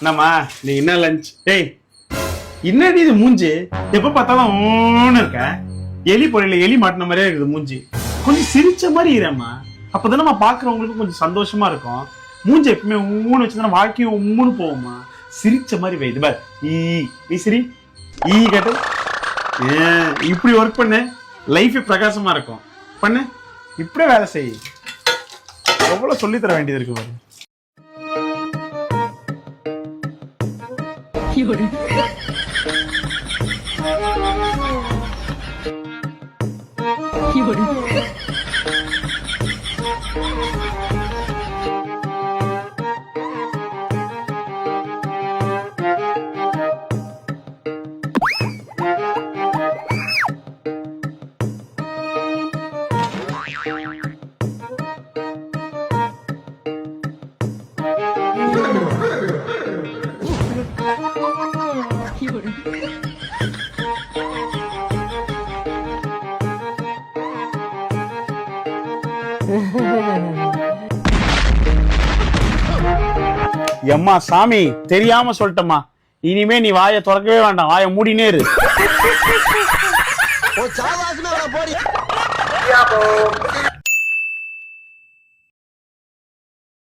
என்னம்மா நீ என்ன லஞ்ச் டேய் என்னடி இது மூஞ்சி? எப்ப பார்த்தாலும் ஓன்னு இருக்க. எலி பொறையில எலி மாட்டின மாதிரியே இருக்குது மூஞ்சி. கொஞ்சம் சிரிச்ச மாதிரி இருமா அப்பதான் நம்ம பாக்குறவங்களுக்கு கொஞ்சம் சந்தோஷமா இருக்கும். மூஞ்சி எப்பவுமே ஊன்னு வச்சுருந்தா வாழ்க்கையும் உம்முன்னு போகுமா சிரிச்ச மாதிரி வைது பார் ஈ நீ சிரி. ஈ கேட்டு. ஏ, இப்படி ஒர்க் பண்ணு. லைஃபே பிரகாசமா இருக்கும். பண்ணு. இப்படியே வேலை செய். எவ்வளவு சொல்லித் தர வேண்டியது இருக்கு பாரு. কি করে কি করে எம்மா சாமி தெரியாம சொல்லிட்டம்மா. இனிமே நீ வாய தொடக்கவே வேண்டாம். வாய மூடினே இரு. போடி